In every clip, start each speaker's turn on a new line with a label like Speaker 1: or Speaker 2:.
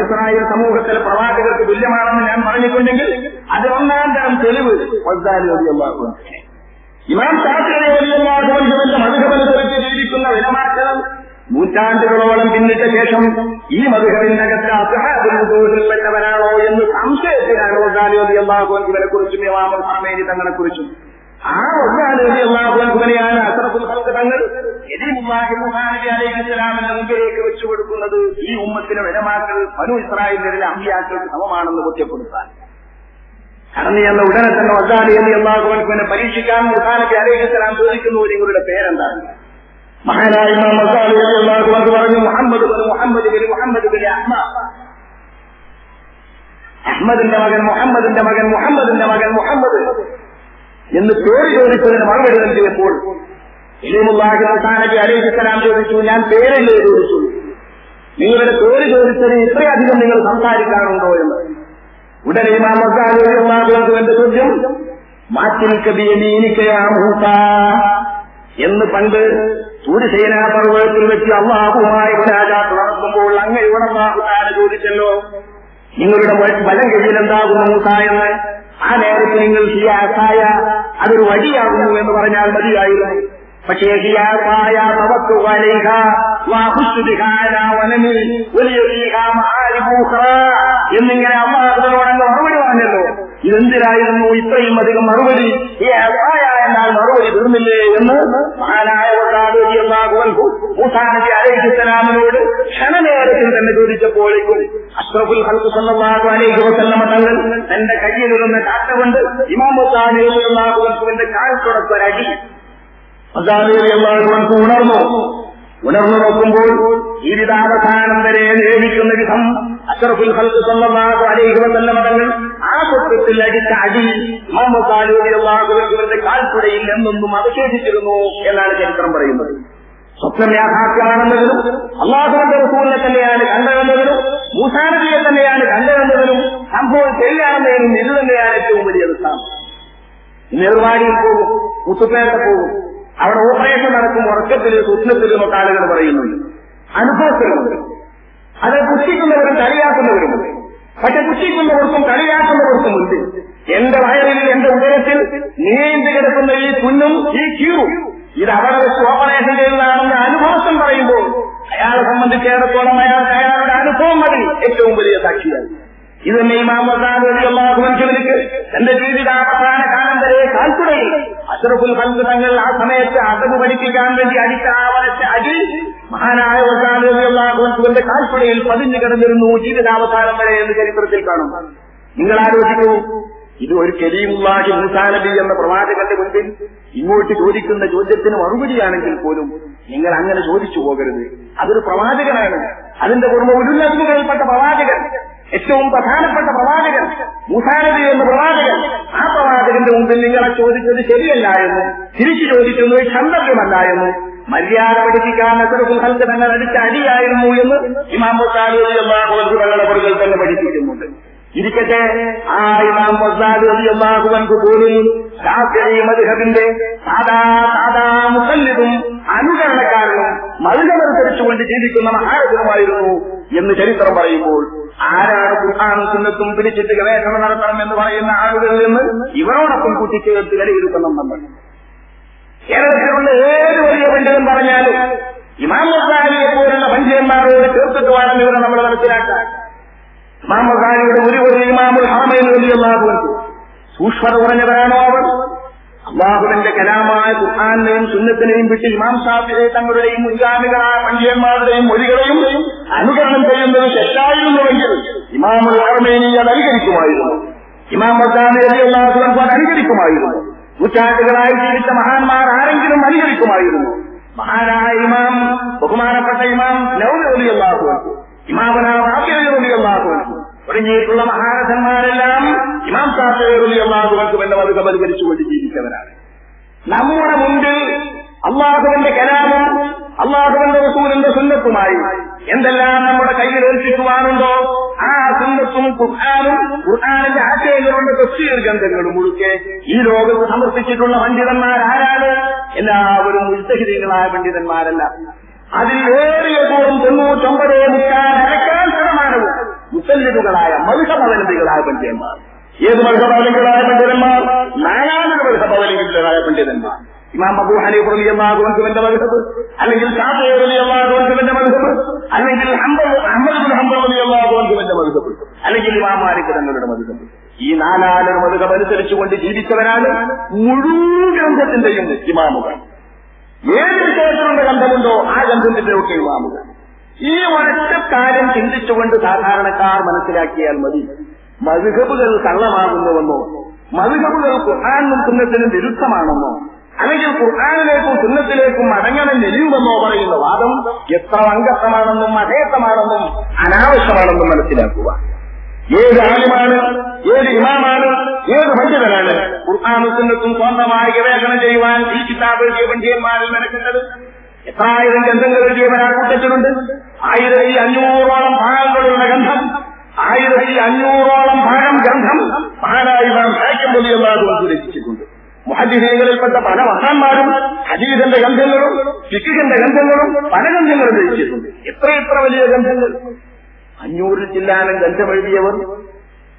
Speaker 1: Israel സമൂഹത്തിലെ പ്രവാചകർക്ക് തുല്യമാണെന്ന് ഞാൻ പറഞ്ഞിട്ടുണ്ടെങ്കിൽ അത് ഒന്നാം തരം തെളിവ്. ഇമാം അൻഹുവിന്റെ മധുഹബനുസരിച്ച് ജീവിക്കുന്ന വിലമാറ്റം നൂറ്റാണ്ടുകളോളം പിന്നിട്ട ശേഷം ഈ മധുഹബിനകത്ത് അസഹാബുൽപ്പെട്ടവനാണോ എന്ന് സംശയത്തിനാണ് ഇവരെ കുറിച്ചും ഇമാമുൽ ഹമേനി തങ്ങളെ കുറിച്ചും ആ വസ്താലി റളിയല്ലാഹു അൻഹുവിനെയാണ് അസറഫുൽ ഖൽഖ് തങ്ങൾ എലിമുല്ലാഹി മുഹാനബി അലൈഹിസ്സലാമിന്റെ മുമ്പിലേക്ക് വെച്ചു കൊടുക്കുന്നത് ഈ ഉമ്മത്തിലെ വരമാക്കൾ മനു ഇസ്രായേലിലെ അമ്പിയാക്കൾക്ക് സമമാണെന്ന് ബോധ്യപ്പെടുത്താൻ. കടന്നു ചെന്ന ഉടനെ തന്നെ വസാലി എന്ന് അള്ളാഹുവിനെ പരീക്ഷിക്കാൻ മുസാനബി അലൈഹിസ്സലാം ചോദിക്കുന്നു നിങ്ങളുടെ പേരെന്താണ്? മഹാനായ പറഞ്ഞു Muhammad Muhammad bin Muhammad bin Ahmad. അഹമ്മദിന്റെ മകൻ മുഹമ്മദിന്റെ മകൻ മുഹമ്മദിന്റെ മകൻ മുഹമ്മദ് എന്ന് പേര് ചോദിച്ചതിന് മറുപടി നൽകിയപ്പോൾ ഇലിമുല്ലാഹി മുസാനബി അലൈഹിസ്സലാം ചോദിച്ചു ഞാൻ പേരല്ലേ ചോദിച്ചു. നിങ്ങളുടെ പേര് ചോദിച്ചതിന് ഇത്രയധികം നിങ്ങൾ സംസാരിക്കാറുണ്ടോ എന്ന്. ഉടനെ ഇമാം മസാലി എന്റെ ചോദ്യം മാറ്റിൽ കബിയമീനിക്കയാ മൂസ എന്ന് പണ്ട് സൂര്യസേനാ പർവതത്തിൽ വെച്ച് അള്ളാഹുമായി രാജാത്ത് നടക്കുമ്പോൾ അങ്ങയുടെ അള്ളാഹുദാന ചോദിച്ചല്ലോ നിങ്ങളുടെ വലം കയ്യിൽ എന്താകുന്നു മൂസ എന്ന്? ആ നേരത്ത് നിങ്ങൾ ഹിയാസായ അതൊരു വഴിയാകുന്നു എന്ന് പറഞ്ഞാൽ മതിയായിരുന്നു. പക്ഷേ എന്നിങ്ങനെ അള്ളാഹുവിനോടങ്ങ് മറുപടി പറഞ്ഞല്ലോ. ഇതെന്തിനായിരുന്നു ഇത്രയും അധികം മറുപടി? ഈ അസായ എന്നാൽ മറുപടി തീർന്നില്ലേ എന്ന് മഹാനായ മൂസാനബി അലൈഹിസ്സലാമിനോട് ക്ഷണനേരത്തിൽ തന്നെ ചോദിച്ചപ്പോഴേക്കും അഷ്റഫുൽ ഹൽക്ക് സ്വന്തമാകും അലൈഹി വസല്ലമ തങ്ങൾ തന്റെ കയ്യിലിരുന്ന കാട്ടുകൊണ്ട് ഇമാം മുസാനി റളിയല്ലാഹു അൻഹുവിന്റെ കാൽ തുടക്കൊരടി റളിയല്ലാഹു ഉണർന്നു. ഉണർന്നു നോക്കുമ്പോൾ ജീവിതാവസാനം വരെ നിയമിക്കുന്ന വിധം അഷറഫുൽ ഹൽക്ക് സല്ലല്ലാഹു അലൈഹി മതങ്ങൾ തങ്ങൾ ആ സ്വത്വത്തിൽ അടിച്ച അടി മുഹമ്മദ് കാൽപ്പുടയിൽ എന്നൊന്നും അവശേഷിച്ചിരുന്നു എന്നാണ് ചരിത്രം പറയുന്നത്. സ്വപ്നം യാഥാർത്ഥ്യമാണെന്നതിനും അള്ളാഹുവിന്റെ റസൂലിനെ തന്നെയാണ് കണ്ടതെന്നതിനും മൂസാനബിയെ തന്നെയാണ് കണ്ടതെന്നതിനും സംഭവം ശരിയാണെന്നതിനും ഇത് തന്നെയാണ് ഏറ്റവും വലിയ ദൃഷ്ടാന്തം നിർവാടിയിൽ പോകും മുത്തുപേട്ട പോകും അവിടെ ഓപ്പറേഷൻ നടക്കും ഉറക്കത്തിൽ സ്വപ്നത്തിലും ഒക്കെ ആളുകൾ പറയുന്നുണ്ട്. അനുഭവത്തിലുണ്ട്. അത് പുച്ഛിക്കുന്നവരും കളിയാക്കുന്നവരുമുണ്ട്. പക്ഷെ പുച്ഛിക്കുന്നവർക്കും കളിയാക്കുന്നവർക്കും ഉണ്ട് എന്റെ വയറിൽ എന്റെ ഉദരത്തിൽ നീണ്ടു കിടക്കുന്ന ഈ കുഞ്ഞും ഈ കീറും ഇത് അവിടെ വെച്ച് ഓപ്പറേഷൻ ചെയ്തതാണെന്ന് അനുഭവത്തിൽ പറയുമ്പോൾ അയാളെ സംബന്ധിച്ചിടത്തോളം അയാൾക്ക് അയാളുടെ അനുഭവം മതി ഏറ്റവും വലിയ സാക്ഷിയാണ്. ഇത് തന്നെ ഇമാമർക്ക് തന്റെ ജീവിതാവസാന കാലം വരെ കാൽക്കുടയിൽ അഷറഫുൽ ഹൽക്ക് തങ്ങൾ ആ സമയത്ത് അടവ് പഠിപ്പിക്കാൻ വേണ്ടി അടിച്ച ആ വരച്ച അടി മഹാനായ വസാനുവിന്റെ കാൽക്കുടയിൽ പതിഞ്ഞു കിടന്നിരുന്നു ജീവിതാവസാനം വരെ എന്ന് ചരിത്രത്തിൽ കാണും. നിങ്ങൾ ആലോചിക്കൂ ഇത് ഒരു കരീമുല്ലാഹി മുസാനബി എന്ന പ്രവാചകന്റെ മുൻപിൽ ഇങ്ങോട്ട് ചോദിക്കുന്ന ചോദ്യത്തിന് മറുപടിയാണെങ്കിൽ പോലും നിങ്ങൾ അങ്ങനെ ചോദിച്ചു പോകരുത്. അതൊരു പ്രവാചകനാണ്. അതിന്റെ കുടുംബം ഉരുന്നതികളിൽപ്പെട്ട പ്രവാചകൻ. ഏറ്റവും പ്രധാനപ്പെട്ട പ്രവാചകൻ മുസാനബി എന്ന പ്രവാചകൻ ആ പ്രവാചകന്റെ മുമ്പിൽ നിങ്ങളെ ചോദിച്ചത് ശരിയല്ല എന്ന് തിരിച്ചു ചോദിക്കുന്നത് ക്ഷന്തവ്യമല്ല എന്ന് മര്യാദ പഠിപ്പിക്കാൻ അസറഫുൽ ഹൽക്ക് തങ്ങൾ അടിച്ച അടിയായിരുന്നു എന്ന് ഇമാം ബസാദി തങ്ങളുടെ പൊരുകൾ തന്നെ പഠിപ്പിക്കുന്നുണ്ട്. ഇരിക്കട്ടെ ആ ഇമാം ബസാദി അള്ളാഹുവൻക്ക് പോലും സാധാ സാധാ മുസല്ലിതും അനുകരണക്കാരനും മധുരമനുസരിച്ചുകൊണ്ട് ജീവിക്കുന്ന മഹാരഥനുമായിരുന്നു എന്ന് ചരിത്രം പറയുമ്പോൾ ആരാണ് ഖുർആാനും സുന്നത്തും പിടിച്ചിട്ട് ഗവേഷണം നടത്തണം എന്ന് പറയുന്ന ആളുകളിൽ നിന്ന് ഇവരോടൊപ്പം കൂട്ടിച്ചേർത്ത് വിലയിരുത്തണം നമ്മൾ. കേരളത്തിലുള്ള ഏത് വലിയ പണ്ഡിതൻ പറഞ്ഞാലും ഇമാം മൊസാലിയെ പോലുള്ള പണ്ഡിതന്മാരോട് ചേർത്തിട്ട് വേണം ഇവരെ നമ്മൾ മനസ്സിലാക്കാൻ ഇമാം മസാലിയുടെ ഒരു ഒരു ഇമാമുൽ ഹാമയിൽ വലിയ സൂക്ഷ്മത കുറഞ്ഞവരാണോ അവർ? അള്ളാഹുവിന്റെ കലാമായ ഖുർആാനെയും സുന്നത്തിനെയും വിട്ട് ഇമാം ഷാഫിയെ തങ്ങളുടെയും മുൻഗാമികളായ പണ്ഡിതന്മാരുടെയും മൊഴികളെയും അനുകരണം ചെയ്യുന്നത് തെറ്റായിരുന്നുവെങ്കിൽ ഇമാമുൽ ഹർമേനി അത് അനുകരിക്കുമായിരുന്നു. ഇമാം അലിയല്ലാഹു അത് അനുകരിക്കുമായിരുന്നു. നൂറ്റാണ്ടുകളായി ജീവിച്ച മഹാന്മാർ ആരെങ്കിലും അനുകരിക്കുമായിരുന്നു. മഹാനായ ഇമാം ബഹുമാനപ്പെട്ട ഇമാം നൗദ് അലിയല്ലാഹു ഇമാമനാഹു തുടങ്ങിയിട്ടുള്ള മഹാരഥന്മാരെല്ലാം ഇമാം അത് പരിഹരിച്ചുകൊണ്ട് ജീവിച്ചവരാണ്. നമ്മുടെ മുമ്പിൽ അള്ളാഹുവിന്റെ കലാമും അള്ളാഹുവിന്റെ റസൂലിന്റെ സുന്നത്തുമായി എന്തെല്ലാം നമ്മുടെ കയ്യിൽ ഏൽപ്പിക്കുവാനുണ്ടോ ആ സുന്നത്തും ഖുർആാനും ഖുർആാനിന്റെ ആശയങ്ങളുണ്ട് തഫ്സീർ ഗ്രന്ഥങ്ങളും മുഴുക്കെ ഈ ലോകത്ത് സമർപ്പിച്ചിട്ടുള്ള പണ്ഡിതന്മാരാരാണ്? എല്ലാവരും ഉത്സഹിതങ്ങളായ പണ്ഡിതന്മാരല്ല. അതിൽ ഏറിയ കൂറും തൊണ്ണൂറ്റൊമ്പതേ മുക്കാൽ മുത്തല്ലിദുകളായ മധുഹമവലംബികളായ പണ്ഡിതന്മാർ. ഏത് മധുഹമവലംബികളായ പണ്ഡിതന്മാർ? നാലാമത് മധുഹമവലംബികളായ പണ്ഡിതന്മാർ. ഇമാം അബൂ ഹനീഫ് റളിയല്ലാഹുവിന്റെ മദ്ഹബ് അല്ലെങ്കിൽ ഷാഫിഈ റളിയല്ലാഹുവിന്റെ മദ്ഹബ് അല്ലെങ്കിൽ ഹംബൽ അഹ്മദ് ബിൻ ഹംബൽ റളിയല്ലാഹുവിന്റെ അല്ലെങ്കിൽ ഇമാം മാലിക് തങ്ങളുടെ മദ്ഹബ്. ഈ നാലാലൊരു മതകം അനുസരിച്ചുകൊണ്ട് ജീവിച്ചവരാണ് മുഴുവൻ ഗ്രന്ഥത്തിന്റെയും ഇമാമുകൾ. ഏത് വിഷയത്തിലുള്ള ഗന്ധമുണ്ടോ ആ ഗന്ധത്തിന്റെ ഒക്കെ ഇമാമുകൾ. ഈ ഒരൊറ്റ കാര്യം ചിന്തിച്ചുകൊണ്ട് സാധാരണക്കാർ മനസ്സിലാക്കിയാൽ മതി. മധുഹബുകൾ കള്ളമാകുന്നുവെന്നോ മധുഹബുകൾ ഖുർആാനും സുന്നത്തിനും വിരുദ്ധമാണെന്നോ അല്ലെങ്കിൽ ഖുർആാനിലേക്കും സുന്നത്തിലേക്കും അടങ്ങണം നെരിയുമെന്നോ പറയുന്ന വാദം എത്ര അംഗത്തമാണെന്നും അധേയത്തമാണെന്നും അനാവശ്യമാണെന്നും മനസ്സിലാക്കുക. ഏത് ആലിമാണ് ഏത് ഇമാമാണ് ഏത് പണ്ഡിതനാണ് ഖുർആാനും സുന്നത്തും സ്വന്തമായി ഗവേഷണം ചെയ്യുവാൻ ഈ കിതാബ് എഴുതിയ മെനക്കെട്ടത് എത്രായിരം ഗന്ധങ്ങൾ എഴുതിയവർ ആ കൂട്ടത്തിലുണ്ട്? ആയിരത്തി അഞ്ഞൂറോളം ഭാഗങ്ങളുള്ള ഗന്ധം ആയിരത്തി അഞ്ഞൂറോളം ഭാഗം ഗ്രന്ഥം മഹാനായി നാം സഹായിക്കും എന്നാണ് രചിച്ചിട്ടുണ്ട്. മുഹദ്ദീകളിൽപ്പെട്ട പല മഹാന്മാരും ഹദീസിന്റെ ഗന്ധങ്ങളും ഫിക്കിന്റെ ഗന്ധങ്ങളും പല ഗന്ധങ്ങളും രചിച്ചിട്ടുണ്ട്. എത്ര എത്ര വലിയ ഗന്ധങ്ങൾ അഞ്ഞൂറിൽ ചില്ലാനം ഗന്ധം എഴുതിയവർ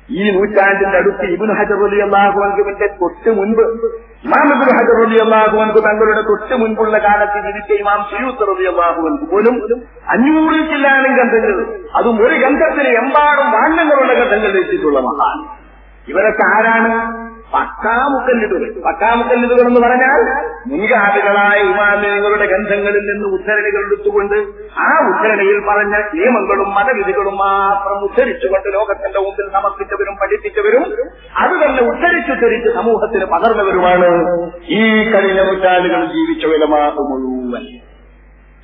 Speaker 1: ഈ നൂറ്റാണ്ടിന്റെ അടുത്ത് ഇബിൻ ഹജർ അലി അള്ളാഹുവിന്റെ തൊട്ട് മുൻപ് ഇമാം ഇബിൻ ഹജർ അലി അള്ളാഹുവൻക്ക് തങ്ങളുടെ തൊട്ട് മുൻപുള്ള കാലത്ത് ജീവിച്ച ഇമാം സുയൂത്ത് അലി അള്ളാഹുവൻക്ക് പോലും അഞ്ഞൂറിൽ ചില്ലാനും ഗന്ധങ്ങൾ അതും ഒരു ഗന്ധത്തിന് എമ്പാടും വാണ്യങ്ങളുള്ള ഗന്ധങ്ങൾ രചിച്ചിട്ടുള്ള മഹാൻ. ഇവരൊക്കെ ആരാണ്? പക്കാമുക്കല്ലിതുകൾ. പക്കാമുക്കല്ലിതുകൾ എന്ന് പറഞ്ഞാൽ മുൻകാലുകളായ ഇമാമിയങ്ങളുടെ ഗന്ധങ്ങളിൽ നിന്ന് ഉദ്ധരണികൾ എടുത്തുകൊണ്ട് ആ ഉദ്ധരണിയിൽ പറഞ്ഞ നിയമങ്ങളും മതവിധികളും മാത്രം ഉദ്ധരിച്ചുകൊണ്ട് ലോകത്തിന്റെ മുമ്പിൽ സമർപ്പിച്ചവരും പഠിപ്പിച്ചവരും അത് തന്നെ ഉദ്ധരിച്ചു ധരിച്ച് സമൂഹത്തിന് പകർന്നവരുമാണ് ഈ കഴിഞ്ഞ നൂറ്റാണ്ടുകൾ ജീവിച്ച മുഴുവൻ.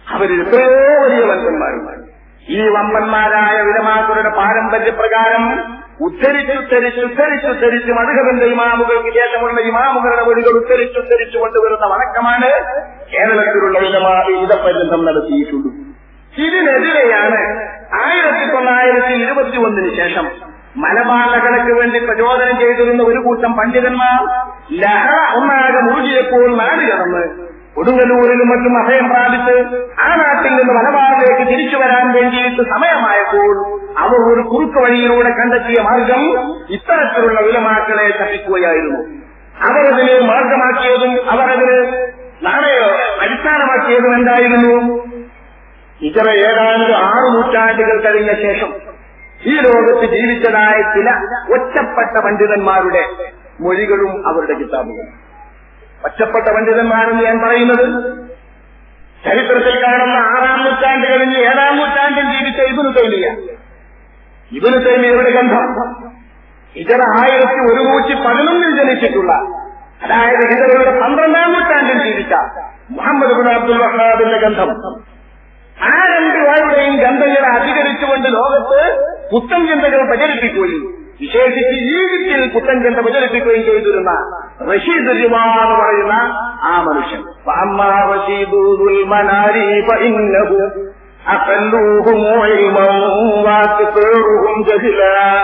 Speaker 1: അവരിൽ എത്രയോ വലിയ വൻപന്മാരുമാണ് ഈ വമ്പന്മാരായ വിലമാക്കളുടെ പാരമ്പര്യപ്രകാരം ഉദ്ധരിച്ചുദ്ധരിച്ച് ഉദ്ധരിച്ചുദ്ധരിച്ച് മധുഹബന്റെ ഇമാമുകൾക്ക് ശേഷമുള്ള ഇമാമുകളുടെ വഴികൾ ഉദ്ധരിച്ചുദ്ധരിച്ചു കൊണ്ടുവരുന്ന വണക്കമാണ് കേരളത്തിലുള്ള വിലമാ ഇതപര്യന്തം നടത്തിയിട്ടുള്ളൂ ഇതിനെതിരെയാണ് ആയിരത്തി തൊള്ളായിരത്തി ഇരുപത്തി ഒന്നിന് ശേഷം മലബാർ ലഹളയ്ക്ക് വേണ്ടി പ്രചോദനം ചെയ്തിരുന്ന ഒരു കൂട്ടം പണ്ഡിതന്മാർ ലഹള ഒന്നാകെ മൂഴിയപ്പോൾ നാട് കടന്ന് കൊടുങ്ങല്ലൂരിലും മറ്റും അഭയം പ്രാപിച്ച് ആ നാട്ടിൽ നിന്ന് മലബാറിലേക്ക് തിരിച്ചു വരാൻ വേണ്ടിയിട്ട് സമയമായപ്പോൾ അവർ ഒരു കുറുക്ക് വഴിയിലൂടെ കണ്ടെത്തിയ മാർഗം ഇത്തരത്തിലുള്ള വിലമാക്കളെ തപ്പിക്കുകയായിരുന്നു അവരതിന് മാർഗമാക്കിയതും അവരതിന് നാണയോ അടിസ്ഥാനമാക്കിയതും എന്തായിരുന്നു? ഇത്ര ഏതാണ്ട് ആറ് നൂറ്റാണ്ടുകൾ കഴിഞ്ഞ ശേഷം ഈ ലോകത്ത് ജീവിച്ചതായ ചില ഒറ്റപ്പെട്ട പണ്ഡിതന്മാരുടെ മൊഴികളും അവരുടെ കിതാബുകളും. ഒറ്റപ്പെട്ട പണ്ഡിതന്മാരെന്ന് ഞാൻ പറയുന്നത് ചരിത്രത്തിൽ കാണുന്ന ആറാം നൂറ്റാണ്ട് കഴിഞ്ഞ് ഏഴാം നൂറ്റാണ്ടിൽ ജീവിച്ച ഇബിനു തൈമിയ ഇബിനു തൈമിയയുടെ ഗന്ധം? ഇതര ആയിരത്തി ഒരുന്നൂറ്റി പതിനൊന്നിൽ ജനിച്ചിട്ടുള്ള അതായത് ഹിജറയുടെ പന്ത്രണ്ടാം നൂറ്റാണ്ടിൽ ജീവിച്ച മുഹമ്മദ് ബിൻ അബ്ദുൽ വഹാബിന്റെ ഗന്ധം. ആ രണ്ട് ആളുടെയും ഗന്ധങ്ങളെ അധികരിച്ചുകൊണ്ട് ലോകത്ത് പുത്തൻ ചിന്തകൾ പ്രചരിപ്പിക്കുകയും വിശേഷിച്ച് ഈജിപ്തിൽ പുത്തൻ ചിന്ത പ്രചരിപ്പിക്കുകയും ചെയ്തിരുന്ന رشيد الجوار ورينا عامرشا فأما رشيد ذو المناري فإنه أقلوهم علما وأكثرهم جهلا.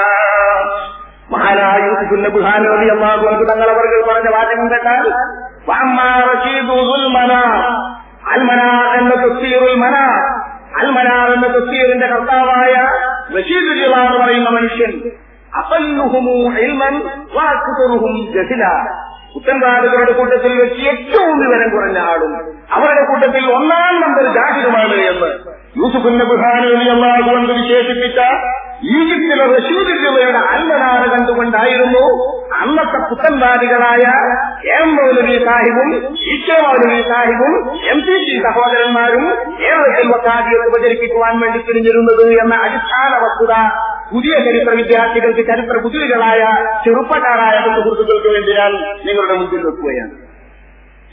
Speaker 1: محلا يوسف النبهان رضي الله عنه تنقل ورقة ورقة واجبا بيتال فأما رشيد ذو المنار المنار أن تسير المنار المنار أن تسير عندك الطاوايا رشيد الجوار ورينا منشن أقلهم علما وأكثرهم جهلا. ഉത്തരവാദികളുടെ കൂട്ടത്തിൽ വെച്ച് ഏറ്റവും വിവരം കുറഞ്ഞ ആളും അവരുടെ കൂട്ടത്തിൽ ഒന്നാം നമ്പർ ജാഹിലുമാണ് എന്ന് യൂസുഫിന്റെ ബുഹാനി അള്ളാഹു കൊണ്ട് വിശേഷിപ്പിച്ച ഈജിപ്തിലെ റഷീദ് ജില്ലയുടെ അന്നനാട് കണ്ടുകൊണ്ടായിരുന്നു അന്നത്തെ പുത്തൻവാദികളായ എം മൗലവി സാഹിബും ഇക്കെ മൗലവി സാഹിബും എം പി സി സഹോദരന്മാരും കേരളത്തിൽ വക്കാദിയെ പ്രചരിപ്പിക്കുവാൻ വേണ്ടി തിരിഞ്ഞിരുന്നത് എന്ന അടിസ്ഥാന വസ്തുത പുതിയ ചരിത്ര വിദ്യാർത്ഥികൾക്ക് ചരിത്ര പുതിരികളായ ചെറുപ്പക്കാരായ സുഹൃത്തുക്കൾക്ക് വേണ്ടി ഞാൻ നിങ്ങളുടെ മുമ്പിൽ വെക്കുകയാണ്.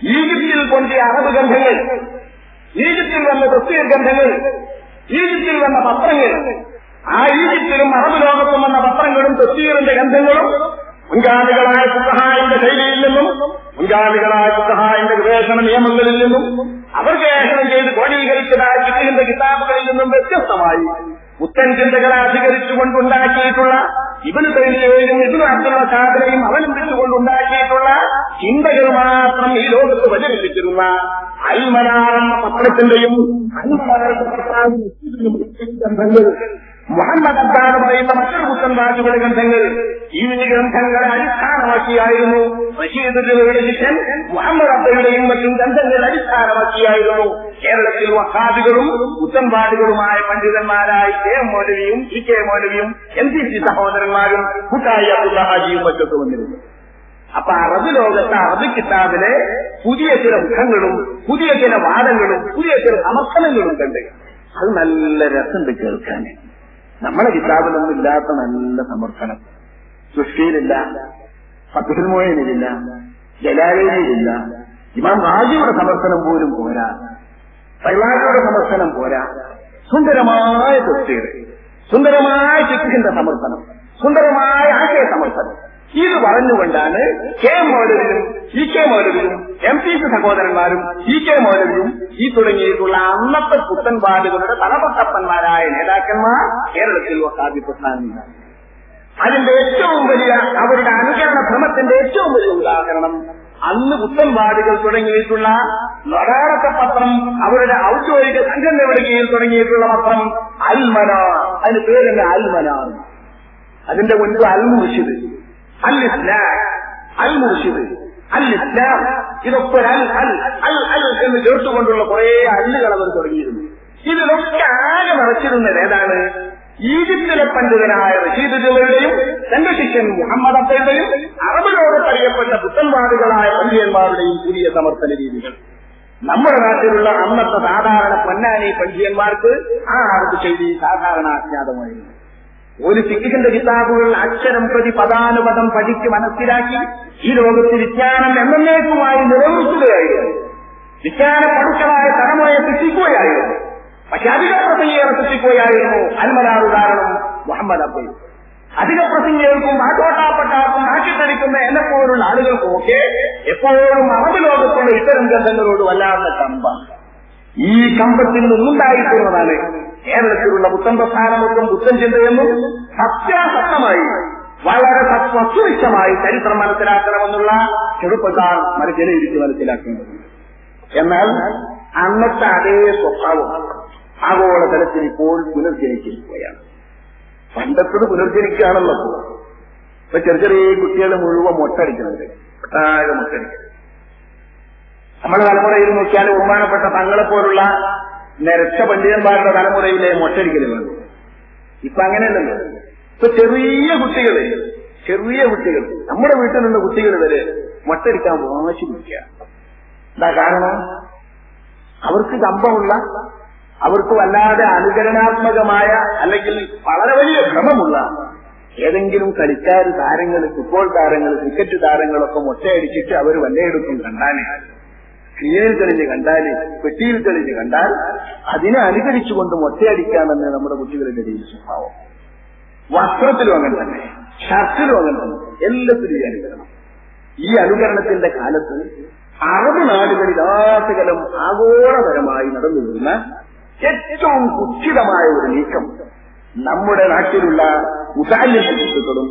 Speaker 1: ഈജിപ്തിൽ കൊണ്ടിയ അറബ് ഗ്രന്ഥങ്ങൾ ഈജിപ്തിൽ വന്ന ക്രിസ്തീയ ഗ്രന്ഥങ്ങൾ ഈജിപ്തിൽ വന്ന പത്രങ്ങൾ ആ ഈജിപ്തിലും അറബ് ലോകത്തും വന്ന പത്രങ്ങളും തസ്തീറിന്റെ ഗന്ധങ്ങളും മുൻഗാമികളായ സുഖഹായന്റെ ശൈലിയിൽ നിന്നും മുൻഗാമികളായ സുഖഹായിന്റെ ഗവേഷണ നിയമങ്ങളിൽ നിന്നും അവർ ഗവേഷണം ചെയ്ത് ക്രോഡീകരിച്ചതായ ചിത്രത്തിന്റെ കിതാബുകളിൽ നിന്നും വ്യത്യസ്തമായി പുത്തൻ ചിന്തകളെ അധികരിച്ചുകൊണ്ടുണ്ടാക്കിയിട്ടുള്ള ഇവന് തൈലിയെയും ഇബിന് അബ്ദുള്ള സാധനയും അവലംബിച്ചുകൊണ്ടുണ്ടാക്കിയിട്ടുള്ള ചിന്തകൾ മാത്രം ഈ ലോകത്ത് പ്രചരിപ്പിച്ചിരുന്ന അൽമനാറെന്ന പത്രത്തിന്റെയും പത്രത്തിന്റെയും ഗ്രന്ഥങ്ങൾ മുഹമ്മദ് അബ്ദാൻ പറയുന്ന മറ്റൊരു പുത്തൻവാദികളുടെ ഗ്രന്ഥങ്ങൾ ഈ ഗ്രന്ഥങ്ങളെ അടിസ്ഥാനമാക്കിയായിരുന്നു. ശിഷ്യൻ മുഹമ്മദ് അബ്ദയുടെയും മറ്റും ഗ്രന്ഥങ്ങൾ അടിസ്ഥാനമാക്കിയായിരുന്നു. കേരളത്തിൽ വഹാദികളും പുത്തൻവാദികളുമായ പണ്ഡിതന്മാരായ കെ മൗലവിയും ഇ കെ മൗലവിയും എം സി സി സഹോദരന്മാരും കൂട്ടായി അബ്ദുള്ള ഹാജിയും മറ്റൊക്കെ വന്നിരുന്നു. അപ്പൊ അറബ് ലോകത്ത് അറബ് കിതാബിലെ പുതിയ ചില മുഖങ്ങളും പുതിയ ചില വാദങ്ങളും പുതിയ ചില സമർത്ഥനങ്ങളും കണ്ട്. അത് നല്ല രസം കേൾക്കാൻ. നമ്മളെ കിതാബിലൊന്നും ഇല്ലാത്ത നല്ല സമർപ്പണം സൃഷ്ടിയിലില്ല ഫത്തുൽമോയനിലില്ല ജലാലയിലില്ല ഇമാം റാജിയുടെ സമർപ്പണം പോലും പോരാ. പൈവാജിയുടെ സമർപ്പണം പോരാ. സുന്ദരമായ തൃപ്തിയുടെ സുന്ദരമായ ചിക്കിന്റെ സമർപ്പണം സുന്ദരമായ ആശയ സമർത്ഥനം. ഇത് പറഞ്ഞുകൊണ്ടാണ് കെ മൗലവിയും ഇ കെ മൗലവിയും എം പി സി സഹോദരന്മാരും ഇ കെ മൗലവിയും ഈ തുടങ്ങിയിട്ടുള്ള അന്നത്തെ പുത്തൻവാദികളുടെ തലപത്തപ്പന്മാരായ നേതാക്കന്മാർ കേരളത്തിൽ വസാദി അതിന്റെ ഏറ്റവും വലിയ അവരുടെ അനുകരണ ഭ്രമത്തിന്റെ ഏറ്റവും വലിയ ഉദാഹരണം അന്ന് പുത്തൻവാദികൾ തുടങ്ങിയിട്ടുള്ള ലൊടാറത്തെ പത്രം അവരുടെ ഔദ്യോഗിക സംഘടനയുടെ കീഴിൽ തുടങ്ങിയിട്ടുള്ള പത്രം അൽമന അതിന് പേരെന്നെ അൽമന അതിന്റെ മുൻപ് അൽ അൽ ഇതൊക്കെ അൽ അൽ എന്ന് ചേർത്തുകൊണ്ടുള്ള കുറെ അല്ലുകൾ അവർ തുടങ്ങിയിരുന്നു. ഇതിലൊക്കെ ആകെ മറച്ചിരുന്നത് ഏതാണ്? ഈജിപ്തിലെ പണ്ഡിതനായ റഷീദ് ജുവയുടെയും തന്റെ ശിഷ്യൻ മുഹമ്മദ് അബ്ദയുടെയും അറബ് ലോകത്ത് അറിയപ്പെട്ട പുത്തൻവാദികളായ പണ്ഡിതന്മാരുടെയും പുതിയ സമർത്ഥന രീതികൾ. നമ്മുടെ നാട്ടിലുള്ള അന്നത്തെ സാധാരണ പൊന്നാനി പണ്ഡിയന്മാർക്ക് ആ അറബ് ശൈലി സാധാരണ അജ്ഞാതമായിരുന്നു. ഒരു സിഖിന്റെ കിതാബുകൾ അക്ഷരം പ്രതി പദാനുപദം പഠിച്ച് മനസ്സിലാക്കി ഈ ലോകത്ത് വിജ്ഞാനം എന്നേക്കുമായി നിലനിർത്തുകയായിരുന്നു വിജ്ഞാന പടുക്കളായ തലമുറയെ സൃഷ്ടിക്കുകയായിരുന്നു. പക്ഷെ അധിക പ്രസംഗികളെ സൃഷ്ടിക്കുകയായിരുന്നു അൽമലാർ ഉദാഹരണം മുഹമ്മദ് അബ്ബയും അധിക പ്രസംഗികൾക്കും ആട്ടോട്ടാപ്പട്ടാർക്കും ആക്കിത്തടിക്കുന്ന എന്നെ പോലുള്ള ആളുകൾക്കും ഒക്കെ എപ്പോഴും അറബ് ലോകത്തുള്ള ഇത്തരം ഗ്രന്ഥങ്ങളോട് വല്ലാത്ത കമ്പാണ്. ഈ കമ്പത്തിൽ നിന്നുണ്ടായിട്ടുള്ളതാണ് കേരളത്തിലുള്ള ബുദ്ധൻ പ്രസ്ഥാനമൊന്നും ബുദ്ധൻ ചിന്തയെന്നും സത്യാസത്യമായി വളരെ വസ്തുനിഷ്ഠമായി ചരിത്രം മനസ്സിലാക്കണമെന്നുള്ള ചെറുപ്പക്കാർ മനുഷ്യനെയിരിച്ച് മനസ്സിലാക്കുന്നത് എന്നാൽ അന്നത്തെ അതേ സ്വഭാവം ആഗോളതലത്തിൽ ഇപ്പോൾ പുനർജനിച്ചിരിക്കുകയാണ്. പണ്ടത്തത് പുനർജനിക്കുകയാണല്ലോ. ഇപ്പൊ ചെറിയ ചെറിയ കുട്ടികൾ മുഴുവൻ മുട്ടടിക്കുന്നുണ്ട് ഒട്ടാകെ മുട്ടടിക്കുന്നത് നമ്മുടെ തലമുറയിൽ നോക്കിയാൽ ബഹുമാനപ്പെട്ട തങ്ങളെ പോലുള്ള നിരച്ച പണ്ഡിതന്മാരുടെ തലമുറയിലെ മൊട്ടടിക്കലുണ്ട് ഇപ്പൊ അങ്ങനെയല്ലല്ലോ. ഇപ്പൊ ചെറിയ കുട്ടികൾ ചെറിയ കുട്ടികൾ നമ്മുടെ വീട്ടിൽ നിന്ന് കുട്ടികൾ വരെ മൊട്ടടിക്കാൻ വാശി പിടിക്കുക എന്താ കാരണം? അവർക്ക് കമ്പമുള്ള അവർക്ക് വല്ലാതെ അനുകരണാത്മകമായ അല്ലെങ്കിൽ വളരെ വലിയ ഭ്രമമുള്ള ഏതെങ്കിലും കളിക്കാർ താരങ്ങൾ ഫുട്ബോൾ താരങ്ങൾ ക്രിക്കറ്റ് താരങ്ങളൊക്കെ മൊട്ടയടിച്ചിട്ട് അവർ വല്ലയെടുക്കും കണ്ടാലേ സ്ക്രീനിൽ തെളിഞ്ഞ് കണ്ടാൽ പെട്ടിയിൽ തെളിഞ്ഞ് കണ്ടാൽ അതിനെ അനുകരിച്ചുകൊണ്ട് മൊട്ടയടിക്കാമെന്ന് നമ്മുടെ കുട്ടികളുടെ ഇടയിൽ സ്വഭാവം. വസ്ത്രത്തിലും അങ്ങനെ തന്നെ ഷർട്ടിലും അങ്ങനെ തന്നെ എല്ലാത്തിലും ഈ അനുകരണം. ഈ അനുകരണത്തിന്റെ കാലത്ത് അറബ് നാടുകളിൽ ആസകലം ആഗോളപരമായി നടന്നുവരുന്ന ഏറ്റവും കുച്ഛിതമായ ഒരു നീക്കം നമ്മുടെ നാട്ടിലുള്ള ഉദാല്യ സുഹൃത്തുക്കളും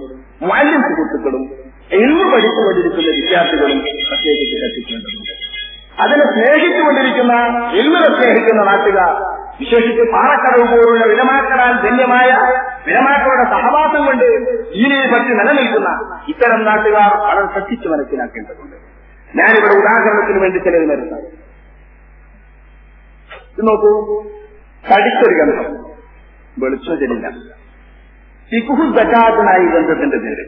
Speaker 1: മാലിന്യ സുഹൃത്തുക്കളും എന്ന് പഠിച്ചു കൊണ്ടിരിക്കുന്ന വിദ്യാർത്ഥികളും പ്രത്യേകിച്ച് കത്തിക്കേണ്ടതുണ്ട് അതിനെ സ്നേഹിച്ചുകൊണ്ടിരിക്കുന്ന എല്ലിനെ സ്നേഹിക്കുന്ന നാട്ടുകാർ വിശേഷിച്ച് പാറക്കടവ് പോലുള്ള വിലമാക്കടാൻ ധന്യമായ വിലമാക്കളുടെ സഹവാസം കൊണ്ട് ഈനയെ പറ്റി നിലനിൽക്കുന്ന ഇത്തരം നാട്ടുകാർ വളരെ ശ്രദ്ധിച്ചു മനസ്സിലാക്കേണ്ടതുണ്ട്. ഞാനിവിടെ ഉദാഹരണത്തിന് വേണ്ടി ചിലത് വരുന്നത് നോക്കൂ. കടിച്ചൊരു ഗന്ധം വെളിച്ചം സിഖുഹു ദക്കാത്തിനായി ബന്ധത്തിന്റെ പേര്.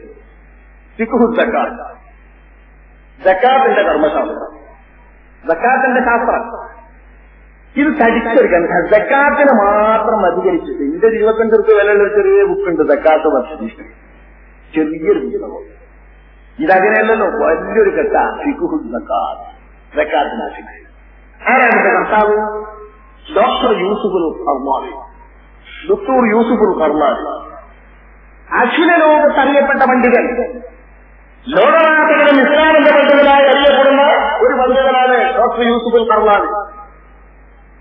Speaker 1: സിഖുഹു ദക്കാത്ത് ദക്കാത്തിന്റെ കർമ്മശാസ്ത്രം. ജക്കാത്തിന്റെ ശാസ്ത്രം. ഇത് തടിച്ചെടുക്കാൻ ഗന്ധം ജക്കാത്തിനെ മാത്രം അധികരിച്ചിട്ട് എന്റെ ഇരുപത്തഞ്ച് റുപ്യ വിലയുള്ള ഒരു ചെറിയ ബുക്കുണ്ട് ജക്കാത്ത് വർഷം ചെറിയൊരു പുസ്തകം ഇതങ്ങനെയല്ലല്ലോ വലിയൊരു കെട്ട ഫിഖുഹു സക്കാത്ത് സക്കാത്തിനാശിന് ആരാണ് എന്റെ കർത്താവ്? ഡോക്ടർ യൂസുഫുൽ കർമാവി ഡോക്ടർ യൂസുഫുൽ കർമാവി അശ്വിന ലോകത്ത് അറിയപ്പെട്ട പണ്ഡിതൻ. ലോകനാഥകളും ഇസ്ലാമിന്റെ പണ്ഡിതനായി അറിയപ്പെടുന്ന ഒരു പണ്ഡിതനാണ് ഡോക്ടർ യൂസുഫുൽ കർമാവി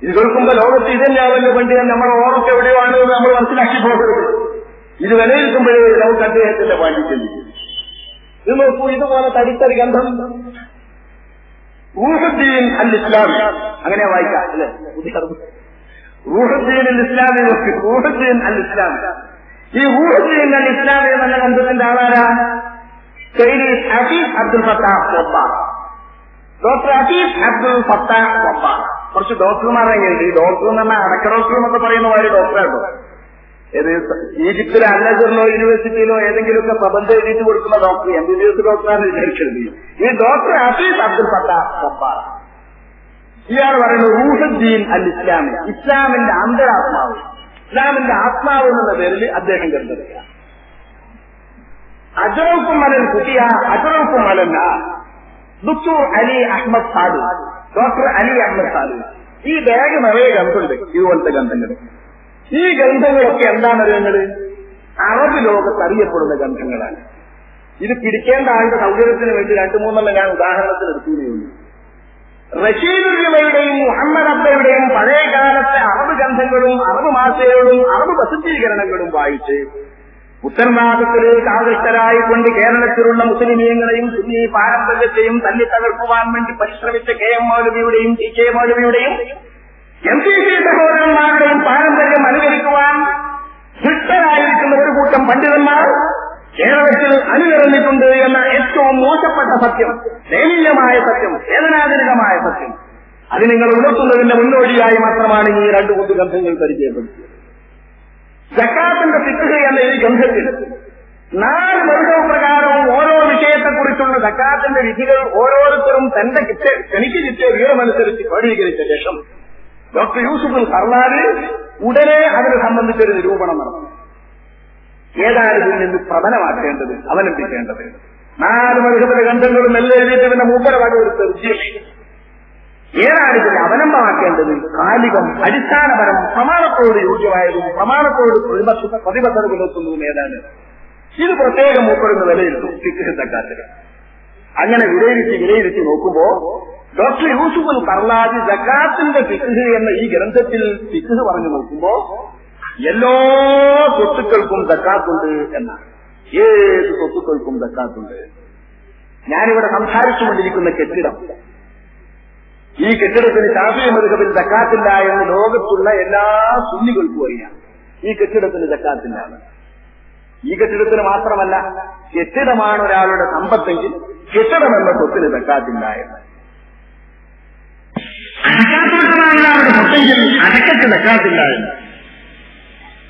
Speaker 1: ഇത് കേൾക്കുമ്പോ ലോകത്ത് ഇതന്നെ അവന്റെ പണ്ഡിതൻ നമ്മുടെ ഓർമ്മ എവിടെയോ ആണ് നമ്മൾ മനസ്സിലാക്കി പോകരുത്. ഇത് വിലയിരുത്തുമ്പോഴേ നമുക്ക് അദ്ദേഹത്തിന്റെ പാണ്ഡിത്യം ഇത് നോക്കൂ ഇതുപോലെ തടിത്തറി ഗന്ധം ഊഹുദ്ദീൻ അൽ ഇസ്ലാം അങ്ങനെ വായിക്കാം അല്ലേ? റൂഹുദ്ദീൻ അൽ ഇസ്ലാമി നോക്കി റൂഹുദ്ദീൻ അൽ ഇസ്ലാമി ഈ റൂഹുദ്ദീൻ അൽ ഇസ്ലാമി എന്ന ഗന്ധത്തിന്റെ ആളാരാ? സൈനീസ് Hafeez Abdul Fattah doctor അജീഫ് Abdul ഫത്ത ഒബ്ബാർ കുറച്ച് ഡോക്ടർമാരെ ഈ ഡോക്ടർ എന്ന് അടക്ക ഡോക്ടർ എന്നൊക്കെ പറയുന്ന ഒരു ഡോക്ടറാട്ടോ ഏത് ഈജിപ്തിലെ അല്ലജറിലോ യൂണിവേഴ്സിറ്റിയിലോ ഏതെങ്കിലുമൊക്കെ പ്രബന്ധം എഴുതി കൊടുക്കുന്ന doctor M B B S ഡോക്ടറാണ് വിചാരിച്ചത് ഈ ഡോക്ടർ അസീസ് അബ്ദുൽ ഫത്ത ഒബ്ബാർ ഇയാൾ പറയുന്നത് റൂഹുദ്ദീൻ അൽ ഇസ്ലാമി. ഇസ്ലാമിന്റെ അന്തരാത്മാവ്. ഇസ്ലാമിന്റെ ആത്മാവ് എന്നുള്ള പേരിൽ അദ്ദേഹം കരുതുക അജറൌഫും മലൻ കുട്ടിയ അജറൌഫും മലന്ന ദുക്തൂർ അലി അഹമ്മദ് സാലു ഡോക്ടർ അലി അഹമ്മദ് സാലു ഈ ബാഗ് നിറയെ ഗ്രന്ഥമുണ്ട് ഇതുപോലത്തെ ഗ്രന്ഥങ്ങൾ. ഈ ഗ്രന്ഥങ്ങളൊക്കെ എന്താണ് അറിയുന്നത്? അറബ് ലോകത്ത് അറിയപ്പെടുന്ന ഗ്രന്ഥങ്ങളാണ്. ഇത് പിടിക്കേണ്ട ആളുടെ സൗകര്യത്തിന് വേണ്ടി രണ്ടു മൂന്നെണ്ണം ഞാൻ ഉദാഹരണത്തിന് എടുക്കുകയുള്ളൂ. റഷീദുള്ളയുടെയും മുഹമ്മദ് അബ്ബയുടെയും പഴയ കാലത്തെ അറബ് ഗ്രന്ഥങ്ങളും അറബ് മാസകളും അറബ് പ്രസിദ്ധീകരണങ്ങളും വായിച്ച് ഉത്തരവാദിത്തത്തിലേക്ക് ആകൃഷ്ടരായിക്കൊണ്ട് കേരളത്തിലുള്ള മുസ്ലിമീങ്ങളെയും സുന്നി പാരമ്പര്യത്തെയും തല്ലി തകർക്കുവാൻ വേണ്ടി പരിശ്രമിച്ച കെ എം മൗലവിയുടെയും ടി കെ മൗലവിയുടെയും എം പി സി സഹോദരന്മാരുടെയും പാരമ്പര്യം അനുകരിക്കുവാൻ ശിക്ഷരായിരിക്കുന്ന ഒരു കൂട്ടം പണ്ഡിതന്മാർ കേരളത്തിൽ അനുകരണിട്ടുണ്ട് എന്ന ഏറ്റവും മോശപ്പെട്ട സത്യം ദയനീയമായ സത്യം വേദനാജനകമായ സത്യം. അത് നിങ്ങൾ ഉണർത്തുന്നതിന്റെ മുന്നോടിയായി മാത്രമാണ് ഈ രണ്ട് കൂട്ടു ഗ്രന്ഥങ്ങൾ പരിചയപ്പെടുത്തിയത്. ജക്കാത്തിന്റെ സിദ്ധ എന്ന ഈ ഗ്രന്ഥത്തിൽ നാല് മരുതവ് പ്രകാരവും ഓരോ വിഷയത്തെക്കുറിച്ചുള്ള ജക്കാത്തിന്റെ വിധികൾ ഓരോരുത്തരും തന്റെ കിറ്റ തനിക്ക് കിട്ടിയ വിവരമനുസരിച്ച് ക്രോഡീകരിച്ച ശേഷം ഡോക്ടർ യൂസുഫുൽ കർണാൽ ഉടനെ അതിനെ സംബന്ധിച്ചൊരു നിരൂപണം നടന്നു ഏതാണ് ഇതിൽ നിന്ന് പ്രബലമാക്കേണ്ടത് അവലംബിക്കേണ്ടത്. നാല് മനുഷ്യരുടെ ഗ്രന്ഥങ്ങളും എല്ലാം എഴുതിയിട്ട് പിന്നെ മൂപ്പരവാട് ഒരു തെർജ്യം. ഏതാണ് ഇതിൽ അവലംബമാക്കേണ്ടത്? കാലികം അടിസ്ഥാനപരം പ്രമാണത്തോട് യോഗ്യമായതും പ്രമാണത്തോട് പ്രതിബദ്ധ പ്രതിബദ്ധത പുലർത്തുന്നതും ഏതാണ്? ഇത് പ്രത്യേകം ഉൾപ്പെടുന്ന ഫിഖ് തക്കാത്തിൽ അങ്ങനെ വിലയിരുത്തി വിലയിരുത്തി നോക്കുമ്പോ ഡോക്ടർ യൂസുഫുൽ കർലാജി ജക്കാത്തിന്റെ ഫിഖ് എന്ന ഈ ഗ്രന്ഥത്തിൽ ഫിഖ് പറഞ്ഞു നോക്കുമ്പോ എല്ലാ സ്വത്തുക്കൾക്കും ദക്കാത്തുണ്ട് എന്നാണ്. ഏത് സ്വത്തുക്കൾക്കും ദക്കാത്തുണ്ട് ഞാനിവിടെ സംസാരിച്ചുകൊണ്ടിരിക്കുന്ന കെട്ടിടം. ഈ കെട്ടിടത്തിന് ശാഫിയ മൃഗത്തിൽ തക്കാത്തില്ല എന്ന് ലോകത്തുള്ള എല്ലാ സുന്നികൾക്കും അറിയാം. ഈ കെട്ടിടത്തിന് തക്കാത്തില്ല ഈ കെട്ടിടത്തിന് മാത്രമല്ല കെട്ടിടമാണ് ഒരാളുടെ സമ്പത്തെങ്കിൽ കെട്ടിടം എന്ന സ്വത്തിന് തക്കാത്തില്ല എന്ന്. അടക്കാത്തോട്ടമാണ് ഒരാളുടെ സ്വത്തെങ്കിൽ അടക്കത്ത് ദക്കാത്തില്ല എന്ന്.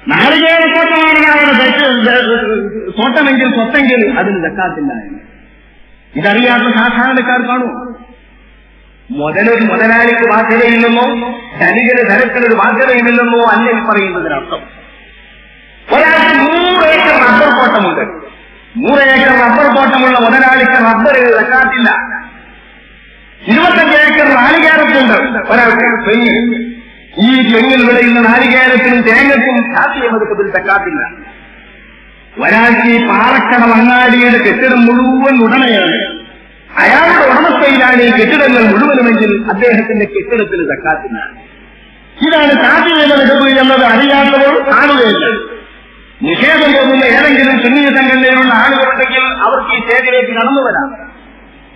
Speaker 1: നാളികേരത്തോട്ടമാണ് ഒരാളുടെ തോട്ടമെങ്കിൽ സ്വത്തെങ്കിൽ അതിന് തക്കാത്തില്ല എന്ന്. ഇതറിയാത്ത സാധാരണക്കാർ കാണൂ മുതലൊരു മുതലാളിക്ക് ബാധ്യതയില്ലെന്നോ ധനികന് ധനത്തിനൊരു ബാധ്യതയില്ലെന്നോ അല്ല ഈ പറയുന്നതിനർത്ഥം. ഒരാൾക്ക് നൂറ് ഏക്കർ റബ്ബർ തോട്ടമുണ്ട്. നൂറ് ഏക്കർ റബ്ബർ തോട്ടമുള്ള മുതലാളിക്ക് റബ്ബർ വെക്കാത്തില്ല ഇരുപത്തഞ്ച് ഏക്കർ നാളികേരത്തുണ്ട് ഒരാൾക്ക് തെങ്ങ്. ഈ തെങ്ങിൽ വിളയുന്ന നാളികേരത്തിനും തേങ്ങയ്ക്കും ശാസ്ത്രീയമതുക്കത്തിൽ തെക്കാത്തില്ല ഒരാൾക്ക് ഈ പാറക്കട അങ്ങാടിയുടെ കെട്ടിടം മുഴുവൻ ഉടമയാണ്. അയാളുടെ ഉടമസ്ഥയിലാണ് ഈ കെട്ടിടങ്ങൾ മുഴുവനുമെങ്കിൽ അദ്ദേഹത്തിന്റെ കെട്ടിടത്തിന് തക്കാത്തില്ല. ഇതാണ് സാധ്യതയുടെ എന്നത് അറിയാത്തവർ കാണുകയില്ല. നിഷേധം തോന്നുന്ന ഏതെങ്കിലും സുന്നീയ സംഘടനയിലുള്ള ആളുകളുണ്ടെങ്കിൽ അവർക്ക് ഈ സ്റ്റേജിലേക്ക് കടന്നു വരാം.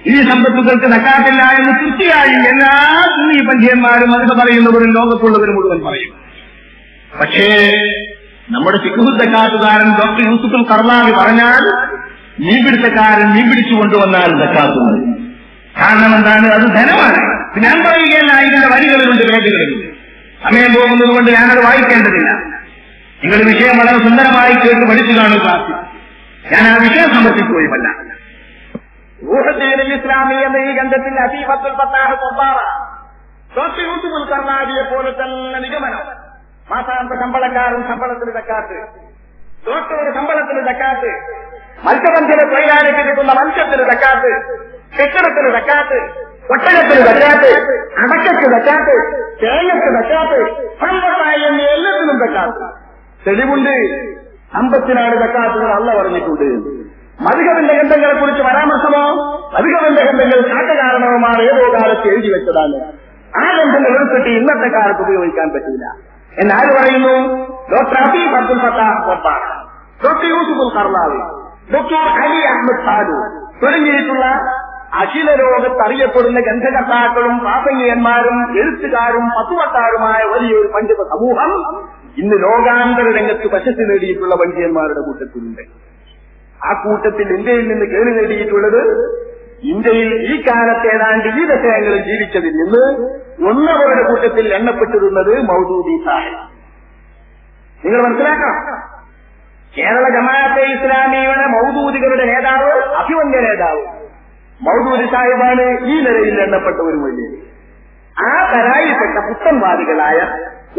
Speaker 1: ഈ സമ്പത്തുകൾക്ക് നക്കാത്തില്ല എന്ന് തീർച്ചയായും എല്ലാ സുന്നി പണ്ഡിതന്മാരും അതിന് പറയുന്നവരും ലോകത്തുള്ളവരും മുഴുവൻ പറയും. പക്ഷേ നമ്മുടെ സിഖുദ്ധക്കാത്തുകാരൻ ഡോക്ടർ യൂസുഫുൽ കർണാവി പറഞ്ഞാൽ മീൻപിടുത്തക്കാരൻ മീൻ പിടിച്ചു കൊണ്ടുവന്നാൽ ദക്കാത്തുന്നത് കാരണം എന്താണ്? അത് ധനമാണ്. ഞാൻ പറയുകയല്ല ഇതിന്റെ വരികളിലുണ്ട് വേദികളിലുണ്ട് സമയം പോകുന്നത് കൊണ്ട് ഞാനത് വായിക്കേണ്ടതില്ല. നിങ്ങൾ വിഷയം വളരെ സുന്ദരമായി കേട്ട് പഠിച്ചു കാണുക. ഞാൻ ആ വിഷയം സമർപ്പിക്കുകയുമല്ല ഇസ്ലാമി എന്ന പോലെ തന്നെ നിഗമനം. മാസാന്ത ശമ്പളക്കാരൻ ശമ്പളത്തിന് തക്കാത്ത് ഡോക്ടർ ശമ്പളത്തിന് തക്കാത്ത്. മത്സ്യബന്ധന തൊഴിലാളിക്ക് കിട്ടുന്ന മത്സ്യത്തിന് തക്കാത്ത്. കെട്ടിടത്തിന് തക്കാത്ത്. ഒട്ടകത്തിന് തക്കാത്ത്. അടക്കത്തിന് തക്കാത്ത്. തേങ്ങക്ക് തക്കാത്ത്. സമ്പത്തായി എന്നീ എല്ലാത്തിനും തക്കാത്ത്. തെളിവുണ്ട്. അമ്പത്തിനാട് തക്കാത്തുകൾ അല്ല പറഞ്ഞിട്ടുണ്ട്. മധുകവിന്റെ ഗന്ധങ്ങളെ കുറിച്ച് പരാമർശമോ? മധുകവിന്റെ ഗന്ധങ്ങൾ കാട്ടകാരണവുമാണ് ഏതോ കാലത്ത് എഴുതി വെച്ചതാണ്. ആ ഗന്ധങ്ങൾ എടുത്തിട്ട് ഇന്നത്തെ കാലത്ത് ഉപയോഗിക്കാൻ പറ്റില്ല. എന്നാര് പറയുന്നു? ഡോക്ടർ അബീബ് അബ്ദുൽ ഡോക്ടർ യൂസുഫുൽ കർലാവി ഡോക്ടർ അലി അഹമ്മദ് സാലു തുടങ്ങിയിട്ടുള്ള അഖില ലോകത്ത് അറിയപ്പെടുന്ന ഗ്രന്ഥകർത്താക്കളും പ്രാസംഗികന്മാരും എഴുത്തുകാരും പത്തുവക്കാരുമായ വലിയൊരു പണ്ഡിത സമൂഹം ഇന്ന് ലോകാന്തര രംഗത്ത് പ്രശസ്തി നേടിയിട്ടുള്ള പണ്ഡിതന്മാരുടെ കൂട്ടത്തിലുണ്ട്. ആ കൂട്ടത്തിൽ ഇന്ത്യയിൽ നിന്ന് കേളി നേടിയിട്ടുള്ളത് ഇന്ത്യയിൽ ഈ കാലത്ത് ഏതാണ്ട് ഈ ദശകങ്ങളിൽ ജീവിച്ചതിൽ നിന്ന് ഒന്നവരുടെ കൂട്ടത്തിൽ എണ്ണപ്പെട്ടിരുന്നത് മൗദൂദി സാഹിബ്. നിങ്ങൾ മനസ്സിലാക്കണം. കേരള ജമാഅത്തെ ഇസ്ലാമിയുടെ മൗദൂദികളുടെ നേതാവ് അഭിമന്യ നേതാവ് മൗദൂദി സാഹിബാണ് ഈ നിലയിൽ എണ്ണപ്പെട്ട ഒരു വലിയ ആ തരായിൽപ്പെട്ട പുത്തൻവാദികളായ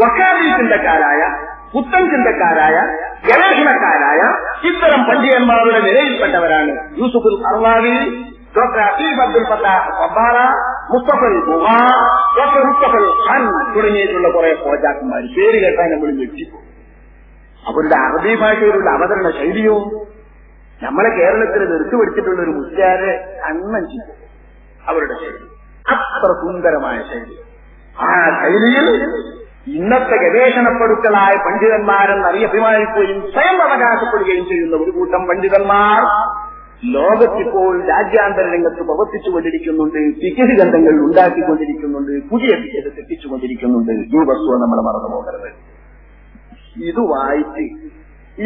Speaker 1: വക്കാലി ചിന്തക്കാരായ പുത്തൻ ചിന്തക്കാരായ ഗവേഷണക്കാരായ ഇത്തരം പണ്ഡിതന്മാരുടെ നിലയിൽപ്പെട്ടവരാണ് യൂസുഫുൽ അർവാവി ഡോക്ടർ അസീബ് അബ്ദുൽ ഫത്താഹ് സബ്ബാറ മുസ്തഫൽ ഡോക്ടർ മുസ്തഫൽ ഖാൻ തുടങ്ങിയിട്ടുള്ള കുറെ കോജാക്കന്മാർ പേര് കേട്ടാൽ നമ്മൾ ഞെട്ടിപ്പോ അവരുടെ അറബി ഭാഷയിലുള്ള അവതരണ ശൈലിയോ? നമ്മളെ കേരളത്തിൽ നിർത്തി പിടിച്ചിട്ടുള്ള ഒരു അന്നം ചെയ്തു അവരുടെ ശൈലി. അത്ര സുന്ദരമായ ശൈലി. ആ ശൈലിയിൽ ഇന്നത്തെ ഗവേഷണപ്പെടുക്കളായ പണ്ഡിതന്മാരെന്ന് അറിയഭിമാനിക്കുകയും സ്വയം അവകാശപ്പെടുകയും ചെയ്യുന്ന ഒരു കൂട്ടം പണ്ഡിതന്മാർ ലോകത്തിപ്പോൾ രാജ്യാന്തര രംഗത്ത് പ്രവർത്തിച്ചുകൊണ്ടിരിക്കുന്നുണ്ട് പിക്കരി ഗ്രന്ഥങ്ങൾ ഉണ്ടാക്കിക്കൊണ്ടിരിക്കുന്നുണ്ട് പുതിയ പിക്കര് തെറ്റിച്ചുകൊണ്ടിരിക്കുന്നുണ്ട് ഈ വസ്തുവ നമ്മൾ മറന്നു പോകരുത്. ഇത് വായിച്ച്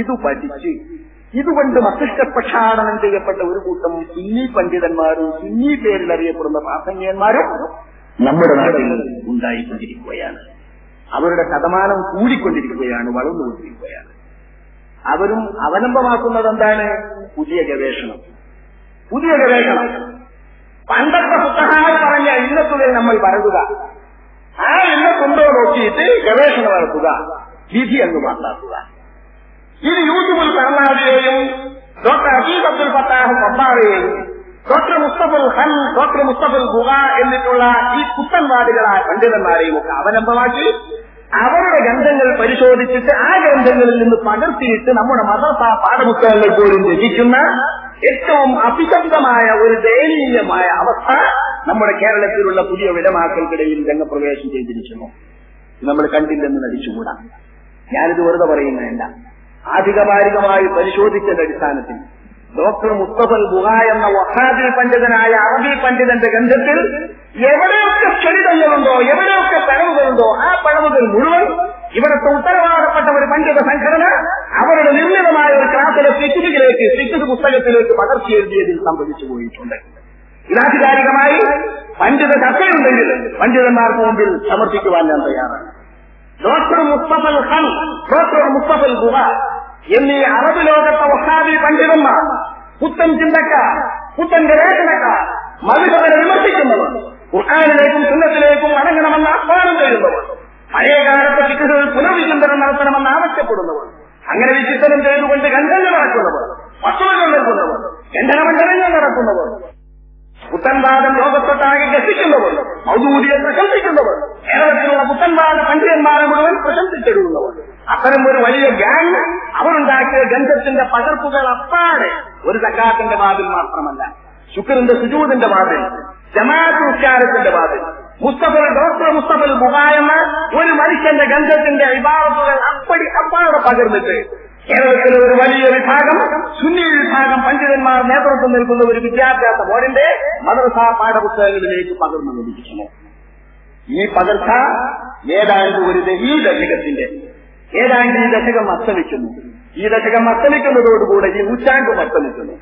Speaker 1: ഇത് പഠിച്ച് ഇതുകൊണ്ട് മസ്തിഷ്ക പ്രക്ഷാടനം ചെയ്യപ്പെട്ട ഒരു കൂട്ടം സുന്നി പണ്ഡിതന്മാരും സുന്നി പേരിൽ അറിയപ്പെടുന്ന പ്രാസംഗികന്മാരും നമ്മുടെ നാട്ടിൽ ഉണ്ടായിക്കൊണ്ടിരിക്കുകയാണ്. അവരുടെ ശതമാനം കൂടിക്കൊണ്ടിരിക്കുകയാണ് വളർന്നുകൊണ്ടിരിക്കുകയാണ്. അവരും അവലംബമാക്കുന്നത് എന്താണ് പുതിയ ഗവേഷണം. പുതിയ ഗവേഷണം. പണ്ടത്തെ പുസ്തകങ്ങൾ പറഞ്ഞ ഇന്നത്തുകൾ നമ്മൾ പരതുക ആ ഇന്നത്തുണ്ടോ നോക്കിയിട്ട് ഗവേഷണം നടത്തുക. വിധി എന്ന് മാറ്റാക്കുക. ഇത് യൂട്യൂബിൽ കർണാടകയെയും ഡോക്ടർ അസീസ് അബ്ദുൽ ഫത്താഹ് പത്താറയെയും ഡോക്ടർ മുസ്തഫുൽ ഹൻ ഡോക്ടർ മുസ്തഫുൽ ഗുഹ എന്നിട്ടുള്ള ഈ കുത്തൻവാദികളായ പണ്ഡിതന്മാരെയും ഒക്കെ അവലംബമാക്കി അവരുടെ ഗ്രന്ഥങ്ങൾ പരിശോധിച്ചിട്ട് ആ ഗ്രന്ഥങ്ങളിൽ നിന്ന് പകർത്തിയിട്ട് നമ്മുടെ മദ്രസ പാഠപുസ്തകങ്ങൾ പോലും രചിക്കുന്ന ഏറ്റവും അഭിശബ്ദമായ ഒരു ദയനീയമായ അവസ്ഥ നമ്മുടെ കേരളത്തിലുള്ള പുതിയ വിടമാക്കൽക്കിടയിൽ രംഗപ്രവേശം ചെയ്തിരിക്കുന്നു. നമ്മൾ കണ്ടില്ലെന്ന് നടിച്ചുകൂടാ. ഞാനിത് വെറുതെ പറയുന്നതല്ല. ആധികാരികമായി പരിശോധിച്ചതടിസ്ഥാനത്തിൽ ഡോക്ടർ മുസ്തഫൽ ബുഹ എന്ന വഹാബി പണ്ഡിതനായ അറബി പണ്ഡിതന്റെ ഗ്രന്ഥത്തിൽ എവിടെയൊക്കെ ചൊരിതങ്ങളുണ്ടോ എവിടെയൊക്കെ പഴവുകളുണ്ടോ ആ പഴവുകൾ മുഴുവൻ ഇവിടുത്തെ ഉത്തരവാദപ്പെട്ട ഒരു പണ്ഡിത സംഘടന അവരുടെ നിർമ്മിതമായ ഒരു ക്ലാസ്സിലെ ഫിക്സിലേക്ക് ഫിക്സ് പുസ്തകത്തിലേക്ക് പകർത്തി എഴുതിയതിൽ സംഭവിച്ചു പോയിട്ടുണ്ട്. ഇതാധികാരികമായി പണ്ഡിത ചർച്ചയുണ്ടെങ്കിൽ പണ്ഡിതന്മാർക്ക് മുമ്പിൽ സമർപ്പിക്കുവാൻ ഞാൻ തയ്യാറാണ്. ഡോക്ടർ മുസ്തഫൽ ഖൻ ഡോക്ടർ മുസ്തഫൽ ഗുഹ എന്നീ അറബ് ലോകത്തെ വഹാബി പണ്ഡിതന്മാർ പുത്തൻ ചിന്തക്കാർ പുത്തൻ ഗവേഷണക്കാർ മധുരവരെ വിമർശിക്കുന്നവർ ഖുർആാനിലേക്കും സുന്നത്തിലേക്കും അടങ്ങണമെന്ന് ആഹ്വാനം ചെയ്യുന്നവർ പഴയകാലത്തെ ശിക്ഷകൾ പുനർവിചിന്തനം നടത്തണമെന്ന് ആവശ്യപ്പെടുന്നവർ അങ്ങനെ വിചിന്തനം ചെയ്തുകൊണ്ട് ഗന്ധങ്ങൾ നടക്കുന്നവർ വസ്തുതകൾ നൽകുന്നവർ ഗന്ധനമണ്ഡലങ്ങൾ നടക്കുന്നവർ പുത്തൻവാദം ലോകത്തൊട്ടാകെ ഗസിക്കുന്നവർ മൗദൂരിയെ പ്രശംസിക്കുന്നവർ കേരളത്തിലുള്ള പുത്തൻവാദ പണ്ഡിതന്മാരെ മുഴുവൻ പ്രശംസിച്ചിടുന്നവർ അത്തരം ഒരു വലിയ ഗ്യാങ് അവരുണ്ടാക്കിയ ഗന്ധത്തിന്റെ പകർപ്പുകൾ അപ്പാടെ ഒരു സക്കാത്തിന്റെ വാതിൽ മാത്രമല്ല. ശുക്രന്റെ സുജൂദിന്റെ വാതിൽ ജമാഅത്ത് ഉച്ചാരത്തിന്റെ വാതിൽ മുസ്തഫൽ ഡോക്ടർ മുസ്തഫൽ മുഖായമ ഒരു മനുഷ്യന്റെ ഗന്ധത്തിന്റെ ഇബാറത്തുകൾ അപ്പടി അപ്പാടെ പകർന്നിട്ട് കേരളത്തിലെ ഒരു വലിയ വിഭാഗം സുന്നി വിഭാഗം പണ്ഡിതന്മാർ നേതൃത്വം നൽകുന്ന ഒരു വിദ്യാഭ്യാസ ബോർഡിന്റെ മദ്രസ പാഠപുസ്തകങ്ങളിലേക്ക് പകർന്നു ലഭിക്കുന്നു. ഈ പകർച്ച ഏതാണ്ട് ഒരു ദ- ഈ ദശകത്തിന്റെ ഏതാണ്ട് ഈ ദശകം അസ്തമിക്കുന്നു. ഈ ദശകം അസ്തമിക്കുന്നതോടുകൂടെ ഈ നൂറ്റാണ്ടും അസ്തമിക്കുന്നു.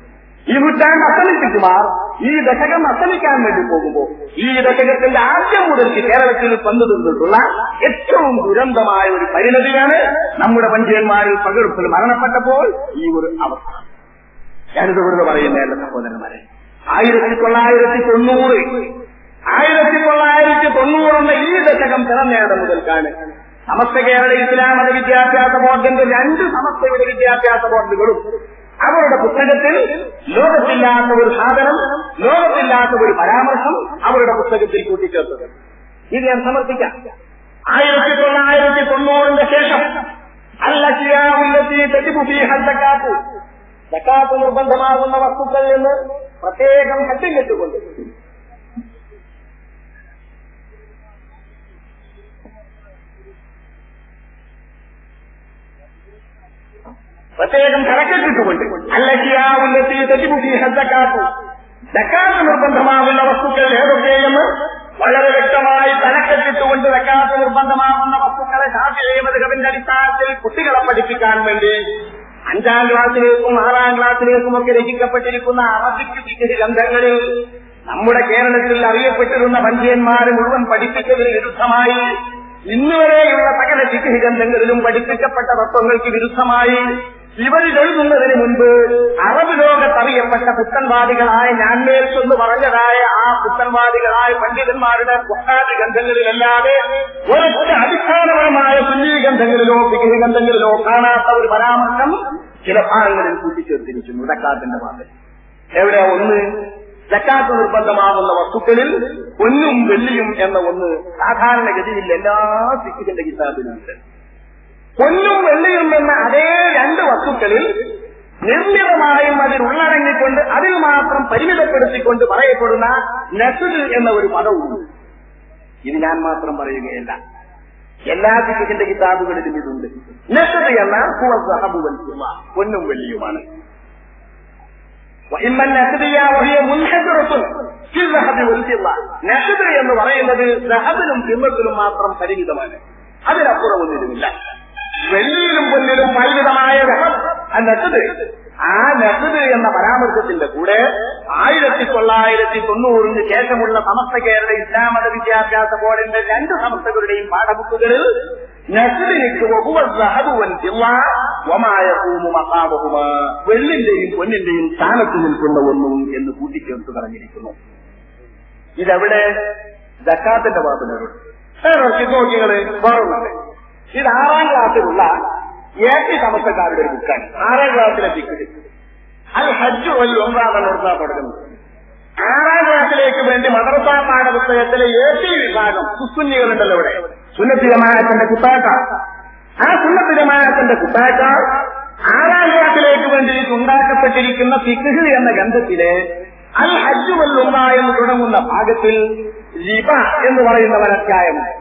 Speaker 1: ഈ നൂറ്റാണ്ട് അസ്തമിപ്പിക്കുമാർ ഈ ദശകം അസ്തമിക്കാൻ വേണ്ടി പോകുമ്പോൾ ഈ ദശകത്തിന്റെ ആദ്യം മുതൽക്ക് കേരളത്തിൽ വന്നു നിന്നിട്ടുള്ള ഏറ്റവും ദുരന്തമായ ഒരു പരിണതിയാണ് നമ്മുടെ പഞ്ചയന്മാരിൽ പകർപ്പിൽ മരണപ്പെട്ടപ്പോൾ ഈ ഒരു അവസ്ഥ. ഞാനിത് വെറുതെ പറയുന്ന എന്റെ സഹോദരന്മാരെ. ആയിരത്തി തൊള്ളായിരത്തി തൊണ്ണൂറ് ആയിരത്തി തൊള്ളായിരത്തി തൊണ്ണൂറെന്ന ഈ ദശകം പിറന്നേടം മുതൽക്കാണ് സമസ്ത കേരള ഇസ്ലാം മത വിദ്യാഭ്യാസ ബോർഡിന്റെ രണ്ട് സമസ്തയുടെ വിദ്യാഭ്യാസ ബോർഡുകളും. അവരുടെ പുസ്തകത്തിൽ ലോകത്തില്ലാത്ത ഒരു സാധനം ലോകത്തില്ലാത്ത ഒരു പരാമർശം അവരുടെ പുസ്തകത്തിൽ കൂട്ടിച്ചേർത്തത്. ഇത് ഞാൻ സമർപ്പിക്കാം. ആയിരത്തി തൊള്ളായിരത്തി തൊണ്ണൂറിന്റെ ശേഷം അല്ലി തെറ്റിപ്പുഫി ഹദ്ദക്കാത്തു സക്കാത്ത് നിർബന്ധമാകുന്ന വസ്തുക്കളിൽ നിന്ന് പ്രത്യേകം കെട്ടുകൊണ്ട് പ്രത്യേകം കണക്കെട്ടിട്ടുമുണ്ട്. അല്ലക്കിയാവുന്നത്തി തെറ്റിമുട്ടി ഹദ്ദക്കാത്തു ജക്കാത്ത് നിർബന്ധമാകുന്ന വസ്തുക്കൾ ഏതൊക്കെയെന്ന് വളരെ വ്യക്തമായി തലക്കെട്ടിട്ടുകൊണ്ട് വെക്കാത്ത നിർബന്ധമാകുന്ന വസ്തുക്കളെ ഷാഫിയുടെ അടിസ്ഥാനത്തിൽ കുട്ടികളെ പഠിപ്പിക്കാൻ വേണ്ടി. അഞ്ചാം ക്ലാസ്സിലേക്കും ആറാം ക്ലാസ്സിലേക്കും ഒക്കെ രചിക്കപ്പെട്ടിരിക്കുന്ന അറബിക്ക് ഗ്രന്ഥങ്ങളിൽ നമ്മുടെ കേരളത്തിൽ അറിയപ്പെട്ടിരുന്ന പഞ്ചയന്മാരെ മുഴുവൻ പഠിപ്പിച്ചതിന് വിരുദ്ധമായി. ഇന്നുവരെയുള്ള സകല ഫിഖ് ഗ്രന്ഥങ്ങളിലും പഠിപ്പിക്കപ്പെട്ട തത്വങ്ങൾക്ക് വിരുദ്ധമായി. ഇവരിൽ എഴുതുന്നതിന് മുൻപ് അറബ് ലോകത്തറിയപ്പെട്ട പുത്തൻവാദികളായ എന്ന് പറഞ്ഞതായ ആ പുത്തൻവാദികളായ പണ്ഡിതന്മാരുടെ പൊക്കാതി ഗ്രന്ഥങ്ങളിലല്ലാതെ ഒരു അടിസ്ഥാനപരമായ സുന്നി ഗ്രന്ഥങ്ങളിലോ പിഗ്രി ഗ്രന്ഥങ്ങളിലോ കാണാത്ത ഒരു പരാമർശം ചില ഭാഗങ്ങളിൽ കൂട്ടിച്ചേർത്തിരിക്കുന്നു. ഇടക്കാത്തിന്റെ ഭാഗത്ത് എവിടെ ഒന്ന് ജക്കാത്ത് നിർബന്ധമാകുന്ന വസ്തുക്കളിൽ പൊന്നും വെള്ളിയും എന്ന ഒന്ന് സാധാരണഗതിയിൽ എല്ലാ സിഖിന്റെ കിതാബിലുണ്ട്. പൊന്നും വെള്ളിയും എന്ന അതേ രണ്ട് വസ്തുക്കളിൽ നിർമ്മിതമായും അതിൽ ഉള്ളടങ്ങിക്കൊണ്ട് അതിൽ മാത്രം പരിമിതപ്പെടുത്തിക്കൊണ്ട് പറയപ്പെടുന്ന നസുൽ എന്ന ഒരു പദവും. ഇത് ഞാൻ മാത്രം പറയുകയല്ല. എല്ലാ സിഖിന്റെ കിതാബുകളിലും ഇതുണ്ട്. നസുൽ എന്ന ഹുവൽ പൊന്നും വെള്ളിയുമാണ്. എന്ന് പറയുന്നത് സഹബിനും സിമ്മത്തിലും മാത്രം പരിമിതമാണ്. അതിനപ്പുറമൊന്നിലുമില്ല വെള്ളിയിലും പൊന്നിലും പരിമിതമായ നസുദ് ആ നസുദ് എന്ന പരാമർശത്തിന്റെ കൂടെ ആയിരത്തി തൊള്ളായിരത്തി തൊണ്ണൂറിന് ശേഷമുള്ള സമസ്ത കേരള ഇസ്ലാം മത വിദ്യാഭ്യാസ ബോർഡിന്റെ രണ്ട് സമസ്തകളുടെയും പാഠബുക്കുകളിൽ വെള്ളിന്റെയും പൊന്നിന്റെയും സ്ഥാനത്ത് നിൽക്കുന്ന ഒന്നും എന്ന് കൂട്ടിച്ചേർത്ത് പറഞ്ഞിരിക്കുന്നു. ഇതെവിടെ? ജക്കാത്തിന്റെ ഭാഗത്തിനോട് നോക്കിയത് വേറൊന്നുണ്ട് ഇത് ആറാം ക്ലാസ്സിലുള്ള ഏഴ് സമസ്തക്കാരുടെ ഒരു ബുക്കാണ് ആറാം ക്ലാസ്സിലെ ബുക്ക് അത് ഹജ്ജ് ഒരു നിർത്താൻ തുടങ്ങുന്നത് ആറാം ക്ലാസ്സിലേക്ക് വേണ്ടി മദ്രസ പാഠപുസ്തകത്തിലെ ഏഴ് വിഭാഗം സുസുന്നികളുണ്ടല്ലോ ഇവിടെ. സുന്നത്തി ജമാഅത്തിന്റെ കുത്താക്ക ആ സുന്നത്തി ജമാഅത്തിന്റെ കുത്താക്ക ആറാം ക്ലാസ്സിലേക്ക് വേണ്ടി ഉണ്ടാക്കപ്പെട്ടിരിക്കുന്ന ഫിഖ് എന്ന ഗ്രന്ഥത്തിലെ അൽ ഹജ്ജ് വല്ലുമ്മ എന്ന് തുടങ്ങുന്ന ഭാഗത്തിൽ ലിബ എന്ന് പറയുന്ന ഒരധ്യായമുണ്ട്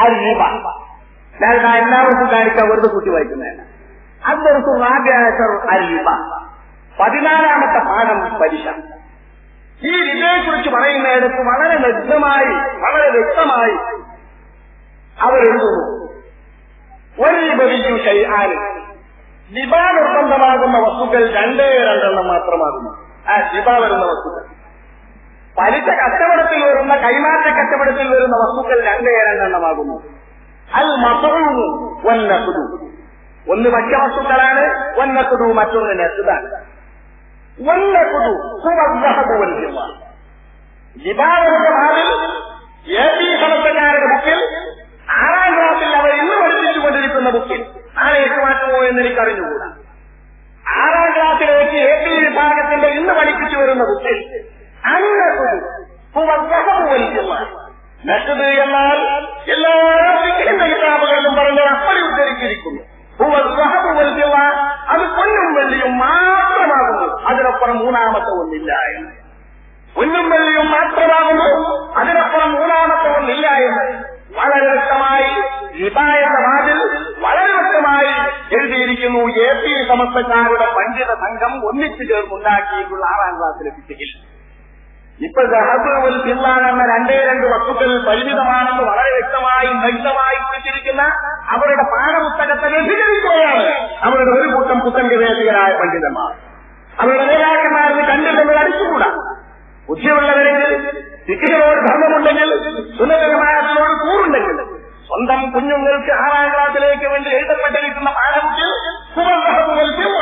Speaker 1: അരീബ എല്ലാവർക്കും കാണിക്കാൻ വെറുതെ കൂട്ടി വായിക്കുന്നതാണ്. അതൊരു റാബ്യാസർ അരീബ പതിനാലാമത്തെ പാഠം പരീക്ഷ. ഈ ഇതിനെക്കുറിച്ച് പറയുന്നിടത്ത് വളരെ വ്യക്തമായി വളരെ വ്യക്തമായി അവരെഴുതുന്നു ഒരു ബലിയു ഷൈആാന് ലിബ നിർബന്ധമാകുന്ന വസ്തുക്കൾ രണ്ടേ രണ്ടെണ്ണം മാത്രമാകുന്നു. ആ ലിബ വരുന്ന വസ്തുക്കൾ. പലിശ കച്ചവടത്തിൽ വരുന്ന കൈമാറ്റ കച്ചവടത്തിൽ വരുന്ന വസ്തുക്കൾ രണ്ടേ രണ്ടെണ്ണമാകുന്നു അത് മസവും വന്നക്കുതു ഒന്ന് ഭക്ഷ്യവസ്തുക്കളാണ് വന്നക്കുതു മറ്റൊന്ന് നെസുതാണ് വന്നക്കുതു സുവർദ്ധഹുവൽക്കുള്ള ലിബാബുന്റെ ഭാവിൽ എ പി സമസ്തക്കാരുടെ ബുക്കിൽ ആറാം ക്ലാസ്സിൽ അവർ ഇന്ന് പഠിപ്പിച്ചുകൊണ്ടിരിക്കുന്ന ബുക്കിൽ ആരെ ഏറ്റുമാറ്റുമോ എന്ന് എനിക്ക് അറിഞ്ഞുകൂടാ ആറാം ക്ലാസ്സിലേക്ക് എ പി വിഭാഗത്തിന്റെ ഇന്ന് പഠിപ്പിച്ചു വരുന്ന ബുക്കിൽ നഷത് എന്നാൽ എല്ലാ സിഖിന്റെ കിതാബുകളിലും പറഞ്ഞ അപ്പടി ഉദ്ധരിച്ചിരിക്കുന്നു. അത് പൊന്നും വെള്ളിയും മാത്രമാകുന്നു. അതിനപ്പുറം മൂന്നാമത്തെ ഒന്നില്ല എന്ന്. പൊന്നും വെള്ളിയും മാത്രമാകുന്നു അതിനപ്പുറം മൂന്നാമത്തെ ഒന്നില്ല എന്ന്. വളരെ വ്യക്തമായി ഹിബായന്റെ വാതിൽ വളരെ വ്യക്തമായി എഴുതിയിരിക്കുന്നു. എ പി സമസ്തക്കാരുടെ പണ്ഡിത സംഘം ഒന്നിച്ചു ചേർന്നുണ്ടാക്കിയിട്ടുള്ള ആറാം ക്ലാസ്സിലെ ഫിസിക്കിൽ ഇപ്പൊ ദഹബുൽ പിള്ളാൻ എന്ന രണ്ടേ രണ്ട് വസ്തുക്കൾ പരിമിതമാണെന്ന് വളരെ വ്യക്തമായി വ്യക്തമായി കുറിച്ചിരിക്കുന്ന അവരുടെ പാഠപുസ്തകത്തെ വ്യഭിചരിക്കുകയാണ് അവരുടെ ഒരു കൂട്ടം പുത്തൻ ഗവേഷകരായ പണ്ഡിതന്മാർ. അവരുടെ നേതാക്കന്മാരെന്ന് കണ്ടിട്ട് നമ്മൾ അടിച്ചുകൂടാ ബുദ്ധിയുള്ളവരെങ്കിൽ സിഖികളോട് ധർമ്മമുണ്ടെങ്കിൽ സുന്ദരമായതിനോട് കൂറുണ്ടെങ്കിൽ സ്വന്തം കുഞ്ഞുങ്ങൾക്ക് ആറാം ക്ലാസ്സിലേക്ക് വേണ്ടി എഴുതപ്പെട്ടിരിക്കുന്ന പാഠത്തിൽ പാഠബുക്കിൽ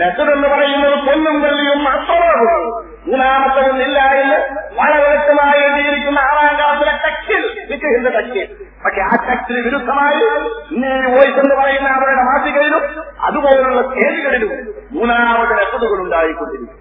Speaker 1: നെസർ എന്ന് പറയുന്നത് പൊന്നും വെള്ളിയും മാത്രമാകുന്നു. മൂന്നാമത്തെ ഒന്നില്ല എന്ന് വളരെ വ്യക്തമായി എഴുതിയിരിക്കുന്ന ആറാം ക്ലാസ്സിലെ ടെക്സ്റ്റിൽ വിഗ്രഹിന്റെ ടെക്സ്റ്റിൽ പക്ഷെ ആ ടെക്സ്റ്റിന് വിരുദ്ധമായി നീ വോയിസ് എന്ന് പറയുന്ന അവരുടെ മാസികയിലും അതുപോലുള്ള സ്റ്റേജുകളിലും മൂന്നാമത് നെസറുകൾ ഉണ്ടായിക്കൊണ്ടിരിക്കും